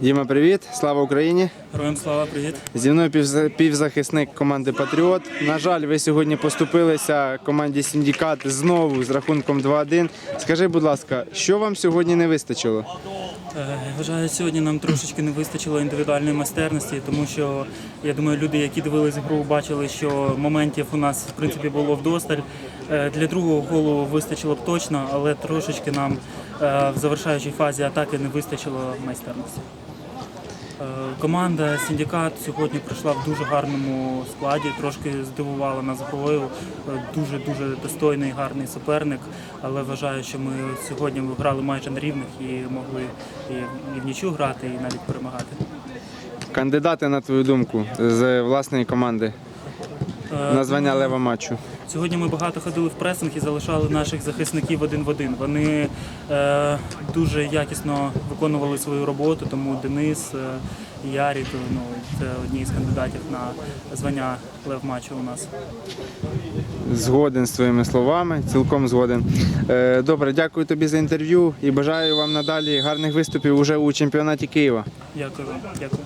Діма, привіт! Слава Україні! Героям слава, привіт. Зі мною півза- півзахисник команди Патріот. На жаль, ви сьогодні поступилися команді Сіндікат знову з рахунком 2-1. Скажи, будь ласка, що вам сьогодні не вистачило? Е, Вважаю, сьогодні нам трошечки не вистачило індивідуальної майстерності, тому що я думаю, люди, які дивились гру, бачили, що моментів у нас в принципі було вдосталь. Е, Для другого голу вистачило б точно, але трошечки нам е, в завершаючій фазі атаки не вистачило майстерності. Е, Команда Сіндикат сьогодні прийшла в дуже гарному складі, трошки здивувала нас грою. Дуже дуже достойний, гарний суперник. Але вважаю, що ми сьогодні грали майже на рівних і могли і в нічу грати, і навіть перемагати. Кандидати, на твою думку, з власної команди Е, на звання лева матчу. Сьогодні ми багато ходили в пресинг і залишали наших захисників один в один. Вони е, дуже якісно виконували свою роботу, тому Денис е, і Ярік ну, це одні з кандидатів на звання лев матчу у нас. Згоден з твоїми словами, цілком згоден. Е, Добре, дякую тобі за інтерв'ю і бажаю вам надалі гарних виступів уже у чемпіонаті Києва. Дякую вам. Дякую.